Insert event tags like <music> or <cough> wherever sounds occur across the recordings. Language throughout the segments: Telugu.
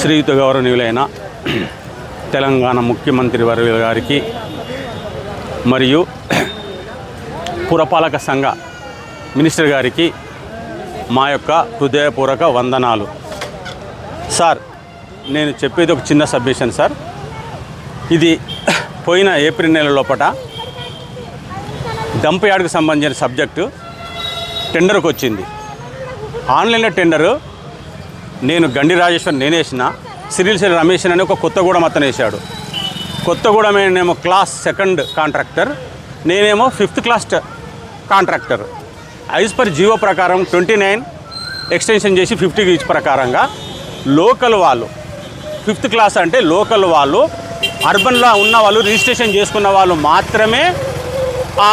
శ్రీయుత గౌరవనీయులైన తెలంగాణ ముఖ్యమంత్రి వర్యుల గారికి మరియు పురపాలక సంఘ మినిస్టర్ గారికి మా యొక్క హృదయపూర్వక వందనాలు. సార్ నేను చెప్పేది ఒక చిన్న సబ్మిషన్ సార్. ఇది పోయిన ఏప్రిల్ నెల లోపల డంప్ సంబంధించిన సబ్జెక్టు టెండర్కి వచ్చింది ఆన్లైన్లో టెండరు నేను గండి రాజేశ్వర్ నేనేసిన సిరిల్ రమేష్ అని ఒక కొత్తగూడెం అతను వేసాడు కొత్తగూడెం నేనేమో క్లాస్ సెకండ్ కాంట్రాక్టర్ నేనేమో fifth class contractor. As per GO ప్రకారం ట్వంటీ నైన్ ఎక్స్టెన్షన్ చేసి ఫిఫ్టీ ఈచ్ ప్రకారంగా లోకల్ వాళ్ళు ఫిఫ్త్ క్లాస్ అంటే లోకల్ వాళ్ళు అర్బన్లో ఉన్న వాళ్ళు రిజిస్ట్రేషన్ చేసుకున్న వాళ్ళు మాత్రమే ఆ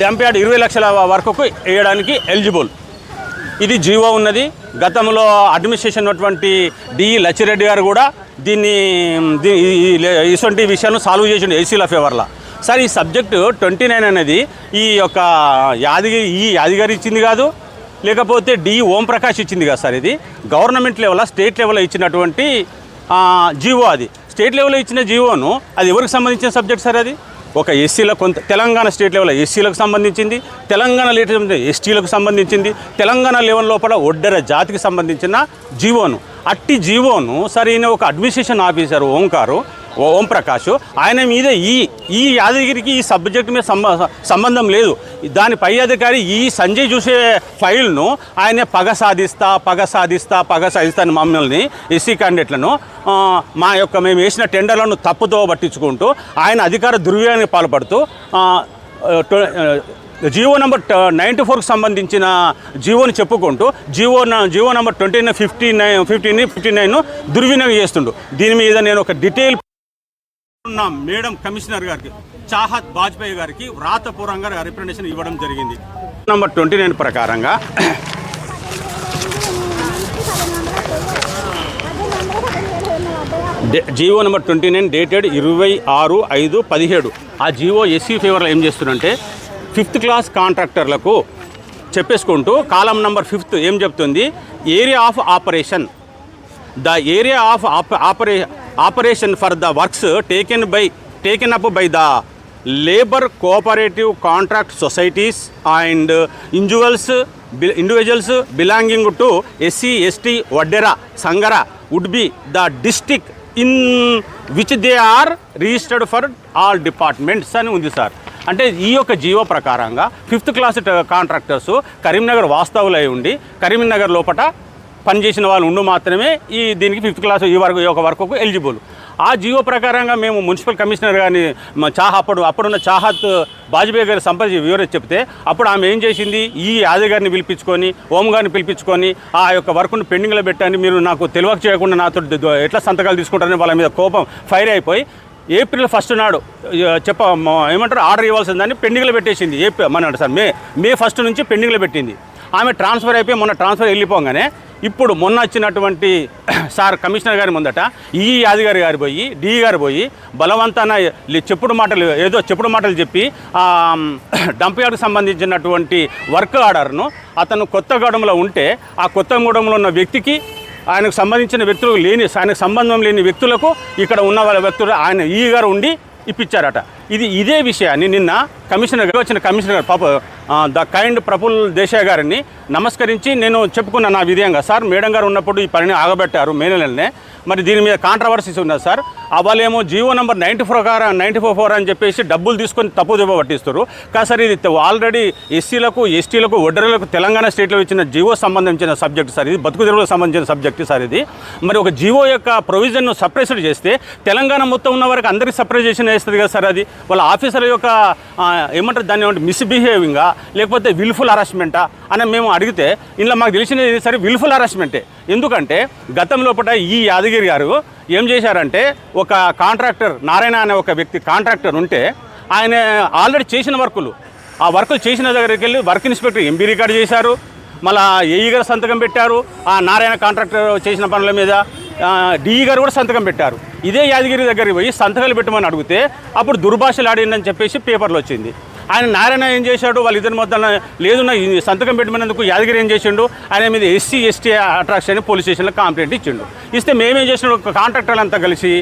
డంప్ యార్డ్ ఇరవై లక్షల వరకు వేయడానికి ఎలిజిబుల్. ఇది జీవో ఉన్నది. గతంలో అడ్మినిస్ట్రేషన్ ఉన్నటువంటి డిఈ లచ్చిరెడ్డి గారు కూడా దీన్ని ఇటువంటి విషయాలను సాల్వ్ చేసిండు ఏసీల ఫేవర్లో సార్ ఈ సబ్జెక్టు ట్వంటీ నైన్ అనేది ఈ యొక్క యాదగిరి ఈ యాదగిరి ఇచ్చింది కాదు లేకపోతే డి ఓం ప్రకాష్ ఇచ్చింది కదా సార్ ఇది. గవర్నమెంట్ లెవెల్ స్టేట్ లెవెల్లో ఇచ్చినటువంటి జీవో అది. స్టేట్ లెవెల్లో ఇచ్చిన జీవోను అది ఎవరికి సంబంధించిన సబ్జెక్ట్ సార్ అది? ఒక ఎస్సీలో కొంత తెలంగాణ స్టేట్ లెవెల్ ఎస్సీలకు సంబంధించింది తెలంగాణ లెవెల్ ఎస్టీలకు సంబంధించింది తెలంగాణ లెవెల్ లోపల ఒడ్డెర జాతికి సంబంధించిన జీవోను. అట్టి జీవోను సరైన ఒక అడ్మినిస్ట్రేషన్ ఆఫీసర్ ఓంకారు ఓం ప్రకాష్ ఆయన మీద ఈ ఈ యాదగిరికి ఈ సబ్జెక్ట్ మీద సంబ- సంబంధం లేదు. దాని పై అధికారి ఈ సంజయ్ చూసే ఫైల్ను ఆయన పగ సాధిస్తా పగ సాధిస్తా పగ సాధిస్తా మమ్మల్ని ఎస్సీ క్యాండిడేట్లను మా యొక్క మేము వేసిన టెండర్లను తప్పుతో పట్టించుకుంటూ ఆయన అధికార దుర్వ్యయానికి పాల్పడుతూ జియో నెంబర్ నైంటీ ఫోర్కి సంబంధించిన జియోని చెప్పుకుంటూ GO GO number twenty nine fifty nine fifteen fifty nine దుర్వినియోగం చేస్తుండు. దీని మీద నేను ఒక డీటెయిల్ ఉన్న మేడం కమిషనర్ గారికి. చాహత్ వాజ్పేయి గారికి వ్రాతపూర్వంగా రిప్రజెంటేషన్ ఇవ్వడం జరిగింది. నంబర్ ట్వంటీ నైన్ ప్రకారంగా GO number twenty nine dated ఇరవై ఆరు ఐదు పదిహేడు. ఆ జీవో ఎస్సీ ఫేవర్లో ఏం చేస్తుందంటే ఫిఫ్త్ క్లాస్ కాంట్రాక్టర్లకు చెప్పేసుకుంటూ కాలం నంబర్ ఫిఫ్త్ ఏం చెప్తుంది? Area of operation the area of opera operation for the works taken by taken up by the labour cooperative contract societies and individuals individuals belonging to SC ST Vaddera సంగర would be the district in which they are registered for all departments అని ఉంది సార్. అంటే ఈ యొక్క జీవో ప్రకారంగా ఫిఫ్త్ క్లాస్ కాంట్రాక్టర్స్ కరీంనగర్ వాస్తవులై ఉండి కరీంనగర్ లోపట పనిచేసిన వాళ్ళు ఉండు మాత్రమే ఈ దీనికి ఫిఫ్త్ క్లాస్ ఈ వరకు ఈ ఒక వరకు ఎలిజిబుల్ ఆ జియో ప్రకారంగా మేము మున్సిపల్ కమిషనర్ గారిని చాహ అప్పుడు అప్పుడున్న చాహత్ బాజ్పేయి గారి సంప్రదించి వివరించి చెప్తే అప్పుడు ఆమె ఏం చేసింది? ఈ యాదవ్ గారిని పిలిపించుకొని ఓం గారిని పిలిపించుకొని ఆ యొక్క వర్క్ను పెండింగ్లో పెట్టండి మీరు నాకు తెలివక చేయకుండా నాతో ఎట్లా సంతకాలు తీసుకుంటారని వాళ్ళ మీద కోపం ఫైర్ అయిపోయి ఏప్రిల్ ఫస్ట్ నాడు చెప్ప ఏమంటారు ఆర్డర్ ఇవ్వాల్సిందని పెండింగ్లో పెట్టేసింది. ఏప్రిల్ మన సార్ మే మే ఫస్ట్ నుంచి పెండింగ్లో పెట్టింది. ఆమె ట్రాన్స్ఫర్ అయిపోయి మొన్న ట్రాన్స్ఫర్ వెళ్ళిపోగానే ఇప్పుడు మొన్న వచ్చినటువంటి సార్ కమిషనర్ గారి ముందట ఈ యాదగారి గారు పోయి డి గారు పోయి బలవంతాన లే- చెప్పుడు మాటలు ఏదో చెప్పుడు మాటలు చెప్పి డంప్ యార్డ్కి సంబంధించినటువంటి వర్క్ ఆర్డర్ను అతను కొత్తగూడెంలో ఉంటే ఆ కొత్తగూడెంలో ఉన్న వ్యక్తికి ఆయనకు సంబంధించిన వ్యక్తులకు లేని ఆయనకు సంబంధం లేని వ్యక్తులకు ఇక్కడ ఉన్న వాళ్ళ వ్యక్తులు ఆయన ఈ గారు ఉండి ఇప్పించారట ఇది ఇదే విషయాన్ని నిన్న కమిషనర్ వచ్చిన కమిషనర్ గారు పాప ద కైండ్ ప్రఫుల్ దేశాయ్ గారిని నమస్కరించి నేను చెప్పుకున్న నా విధంగా సార్ మేడం గారు ఉన్నప్పుడు ఈ పనిని ఆగబెట్టారు మే నెలనే మరి దీని మీద కాంట్రవర్సీస్ ఉన్నది సార్. ఆ వాళ్ళేమో జియో నెంబర్ నైంటీ ఫోర్ ప్రకారం నైంటీ ఫోర్ ఫోర్ అని చెప్పేసి డబ్బులు తీసుకొని తప్పు దెబ్బ పట్టిస్తారు కానీ సార్ ఇది ఆల్రెడీ ఎస్సీలకు ఎస్టీలకు ఒడ్డరలకు తెలంగాణ స్టేట్లో ఇచ్చిన జియో సంబంధించిన సబ్జెక్ట్ సార్. ఇది బతుకు తెరువులకు సంబంధించిన సబ్జెక్ట్ సార్ ఇది. మరి ఒక జియో యొక్క ప్రొవిజన్ను సప్రెస్డ్ చేస్తే తెలంగాణ మొత్తం ఉన్న వరకు అందరికీ సప్రెజేషన్ వేస్తుంది కదా సార్ అది. వాళ్ళ ఆఫీసర్ యొక్క ఏమంటారు దాన్ని ఏమంటే మిస్బిహేవింగా లేకపోతే విల్ఫుల్ హరాస్మెంటా అని మేము అడిగితే ఇందులో మాకు తెలిసినది సరే విల్ఫుల్ హరాస్మెంటే ఎందుకంటే గతం లోపల ఈ యాదగిరి గారు ఏం చేశారంటే ఒక కాంట్రాక్టర్ నారాయణ అనే ఒక వ్యక్తి కాంట్రాక్టర్ ఉంటే ఆయన ఆల్రెడీ చేసిన వర్కులు ఆ వర్కులు చేసిన దగ్గరికి వెళ్ళి వర్క్ ఇన్స్పెక్టర్ ఎంబీ రికార్డ్ చేశారు మళ్ళా ఏఈ గారు సంతకం పెట్టారు ఆ నారాయణ కాంట్రాక్టర్ చేసిన పనుల మీద డిఈ గారు కూడా సంతకం పెట్టారు. ఇదే యాదగిరి దగ్గరికి పోయి సంతకాలు పెట్టమని అడిగితే అప్పుడు దుర్భాషలు ఆడిందని చెప్పేసి పేపర్లో వచ్చింది. ఆయన నారాయణ ఏం చేశాడు? వాళ్ళిద్దరి మొత్తం లేదు సంతకం పెట్టమనేందుకు యాదగిరి ఏం చేసిండు? ఆయన మీద ఎస్సీ ఎస్టీ అట్రాక్షన్ పోలీస్ స్టేషన్లో కంప్లైంట్ ఇచ్చిండు. ఇస్తే మేమేం చేసినాడు కాంట్రాక్టర్లు అంతా కలిసి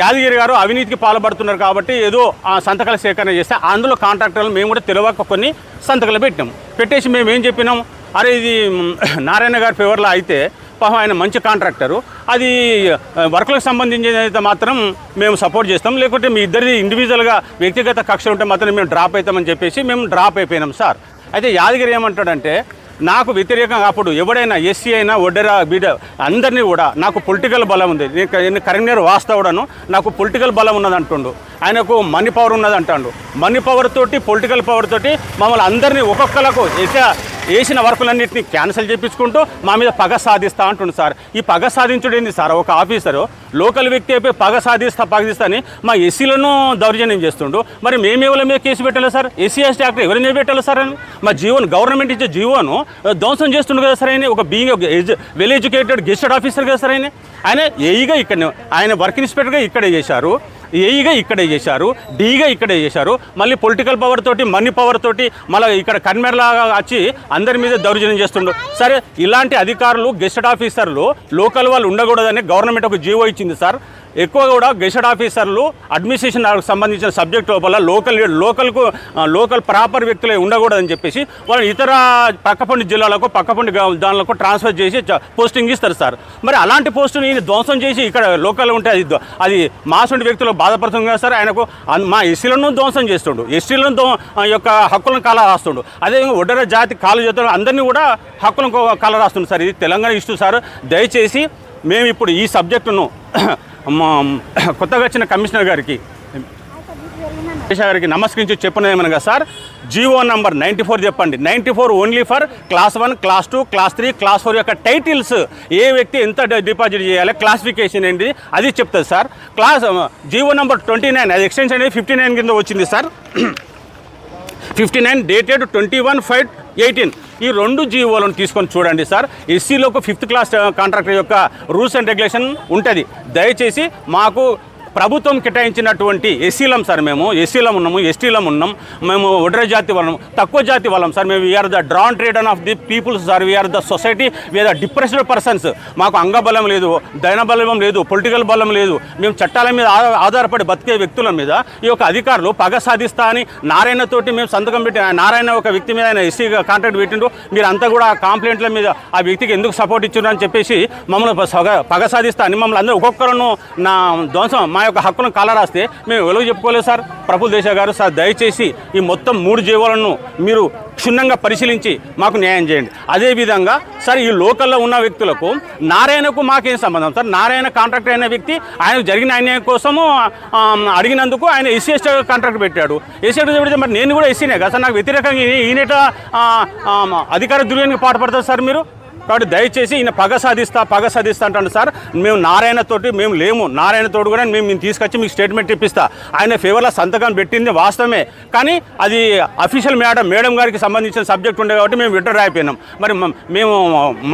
యాదగిరి గారు అవినీతికి పాల్పడుతున్నారు కాబట్టి ఏదో ఆ సంతకాల సేకరణ చేస్తే అందులో కాంట్రాక్టర్లు మేము కూడా తెలియక కొన్ని సంతకాలు పెట్టినాం. పెట్టేసి మేము ఏం చెప్పినాం? అరే ఇది నారాయణ గారి ఫేవర్లో అయితే పాపం ఆయన మంచి కాంట్రాక్టరు. అది వర్క్లకు వర్కులకు సంబంధించిన మాత్రం మేము సపోర్ట్ చేస్తాం. లేకుంటే మీ ఇద్దరిది ఇండివిజువల్గా వ్యక్తిగత కక్ష ఉంటే మాత్రం మేము డ్రాప్ అవుతామని చెప్పేసి మేము డ్రాప్ అయిపోయినాం సార్. అయితే యాదగిరి ఏమంటాడంటే నాకు వ్యతిరేకంగా అప్పుడు ఎవడైనా ఎస్సీ అయినా ఒడ్డెరా బీడ అందరినీ కూడా నాకు పొలిటికల్ బలం ఉంది. నేను కరీంనగర్ వాస్తవుడను నాకు పొలిటికల్ బలం ఉన్నది అంటుండు ఆయనకు మనీ పవర్ ఉన్నది అంటాడు మనీ పవర్ తోటి పొలిటికల్ పవర్ తోటి మమ్మల్ని అందరినీ ఒక్కొక్కలకు ఎస్ వేసిన వర్కులన్నింటినీ క్యాన్సిల్ చేయించుకుంటూ మా మీద పగ సాధిస్తా అంటుండు సార్. ఈ పగ సాధించుడు ఏంది సార్? ఒక ఆఫీసరు లోకల్ వ్యక్తి అయిపోయి పగ సాధిస్తా పగదిస్తా అని మా ఎస్సీలను దౌర్జన్యం చేస్తుండు. మరి మేము ఎవరి మీద కేసు పెట్టాలి సార్? ఎస్సీ ఎస్టీ యాక్ట్ ఎవరి మీద పెట్టాలి సార్ అని? మా జీవోను గవర్నమెంట్ ఇచ్చే జీవోను ధ్వంసం చేస్తుండు కదా సార్ ఆయన? ఒక being well educated gazetted officer కదా సార్ ఆయన? ఆయన ఏఈగా ఇక్కడ ఆయన వర్క్ ఇన్స్పెక్టర్గా ఇక్కడే చేశారు. ఏఈగా ఇక్కడే చేశారు డీగా ఇక్కడే చేశారు. మళ్ళీ పొలిటికల్ పవర్ తోటి మనీ పవర్ తోటి మళ్ళీ ఇక్కడ కన్మెర్లాగా వచ్చి అందరి మీద దౌర్జన్యం చేస్తుండు. సరే ఇలాంటి అధికారులు గెస్ట్ ఆఫీసర్లు లోకల్ వాళ్ళు ఉండకూడదని గవర్నమెంట్ ఒక జీవో ఇచ్చింది సార్. ఎక్కువ కూడా గెస్టెడ్ ఆఫీసర్లు అడ్మినిస్ట్రేషన్ సంబంధించిన సబ్జెక్ట్ లోపల లోకల్ లోకల్కు లోకల్ ప్రాపర్ వ్యక్తులే ఉండకూడదని చెప్పేసి వాళ్ళు ఇతర పక్కపండి జిల్లాలకు పక్కపండి దానిలకు ట్రాన్స్ఫర్ చేసి పోస్టింగ్ ఇస్తారు సార్. మరి అలాంటి పోస్టుని ధ్వంసం చేసి ఇక్కడ లోకల్ ఉంటే అది అది మాసంటి వ్యక్తులకు బాధపడుతుంది కదా సార్. ఆయనకు మా ఎస్సీలను ధ్వంసం చేస్తుండు. ఎస్టీలను యొక్క హక్కులను కాల రాస్తుండు. అదేవిధంగా ఒడ్డర జాతి కాలు చేతులు అందరినీ కూడా హక్కులను కాల రాస్తుండు సార్. ఇది తెలంగాణ ఇష్యూ సార్. దయచేసి మేము ఇప్పుడు ఈ సబ్జెక్టును కొత్తగా వచ్చిన కమిషనర్ గారికి గారికి నమస్కరించి చెప్పినదేమనగా sir GO number ninety four చెప్పండి. Ninety four only for class one class two class three class four యొక్క టైటిల్స్. ఏ వ్యక్తి ఎంత డిపాజిట్ చేయాలి క్లాసిఫికేషన్ ఏంటి అది చెప్తుంది sir. Class GO number twenty nine అది ఎక్స్టెన్షన్ అనేది ఫిఫ్టీ నైన్ కింద వచ్చింది sir. <clears throat> Fifty nine dated twenty one five eighteen. ఈ రెండు జీవోలను తీసుకొని చూడండి సార్. ఎస్సీలోకి ఫిఫ్త్ క్లాస్ కాంట్రాక్టర్ యొక్క రూల్స్ అండ్ రెగ్యులేషన్ ఉంటుంది. దయచేసి మాకు ప్రభుత్వం కేటాయించినటువంటి ఎస్సీలం సార్ మేము ఎస్సీలం ఉన్నాము ఎస్టీలం ఉన్నాం మేము ఒడ్ర జాతి వాళ్ళం తక్కువ జాతి వాళ్ళం సార్. మేము we are the downtrodden of the peoples sir. We are the society we are depressed persons మాకు అంగబలం లేదు దైన బలం లేదు పొలిటికల్ బలం లేదు. మేము చట్టాల మీద ఆధారపడి బతికే వ్యక్తుల మీద ఈ యొక్క అధికారులు పగ సాధిస్తా అని నారాయణతోటి మేము సంతకం పెట్టి నారాయణ ఒక వ్యక్తి మీద ఆయన ఎస్సీ కాంట్రాక్ట్ పెట్టిండు. మీరు అంతా కూడా ఆ కంప్లైంట్ల మీద ఆ వ్యక్తికి ఎందుకు సపోర్ట్ ఇచ్చిండ్రు అని చెప్పేసి మమ్మల్ని సగ- పగ సాధిస్తా అని మమ్మల్ని అందరూ ఒక్కొక్కరును నా ధ్వంసం మా యొక్క హక్కును కాలరాస్తే మేము వెలుగు చెప్పుకోలేదు సార్? ప్రభుల్ దేశ గారు సార్ దయచేసి ఈ మొత్తం మూడు జీవాలను మీరు క్షుణ్ణంగా పరిశీలించి మాకు న్యాయం చేయండి. అదేవిధంగా సార్ ఈ లోకల్లో ఉన్న వ్యక్తులకు నారాయణకు మాకేం సంబంధం? సార్ నారాయణ కాంట్రాక్టర్ అయిన వ్యక్తి ఆయన జరిగిన అన్యాయం కోసము అడిగినందుకు ఆయన ఎస్సీ ఎస్టీ కాంట్రాక్ట్ పెట్టాడు. ఎస్సీ ఎస్టీ పెడితే మరి నేను కూడా ఎస్సీనే కదా సార్? నాకు వ్యతిరేకంగా ఈ- ఈయనట అధికార దుర్యానికి పాటుపడతారు సార్ మీరు? కాబట్టి దయచేసి ఈయన పగ సాధిస్తా పగ సాధిస్తా అంటాడు. సార్ మేము నారాయణ తోటి మేము లేము. నారాయణతోటి కూడా మేము మేము తీసుకొచ్చి మీకు స్టేట్మెంట్ ఇప్పిస్తా. ఆయన ఫేవర్లో సంతకం పెట్టింది వాస్తవమే. కానీ అది అఫీషియల్ మేడం మేడం గారికి సంబంధించిన సబ్జెక్ట్ ఉండే కాబట్టి మేము విడ్డ రాయిపోయినాం మరి మేము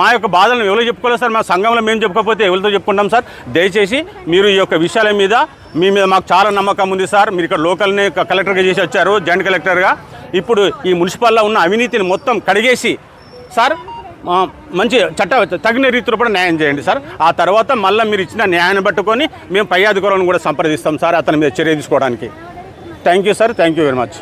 మా యొక్క బాధలను ఎవరో చెప్పుకోలేదు సార్ మా సంఘంలో మేము చెప్పుకోకపోతే ఎవరితో చెప్పుకుంటాం సార్? దయచేసి మీరు ఈ యొక్క విషయాల మీద మీ మీద మాకు చాలా నమ్మకం ఉంది సార్. మీరు ఇక్కడ లోకల్ని కలెక్టర్గా చేసి వచ్చారు జాయింట్ కలెక్టర్గా. ఇప్పుడు ఈ మున్సిపల్లో ఉన్న అవినీతిని మొత్తం కడిగేసి సార్ మంచి చట్ట తగిన రీతిలో కూడా న్యాయం చేయండి సార్. ఆ తర్వాత మళ్ళీ మీరు ఇచ్చిన న్యాయాన్ని పట్టుకొని మేము పై అధికారులను కూడా సంప్రదిస్తాం సార్ అతని మీద చర్య తీసుకోవడానికి. Thank you sir thank you very much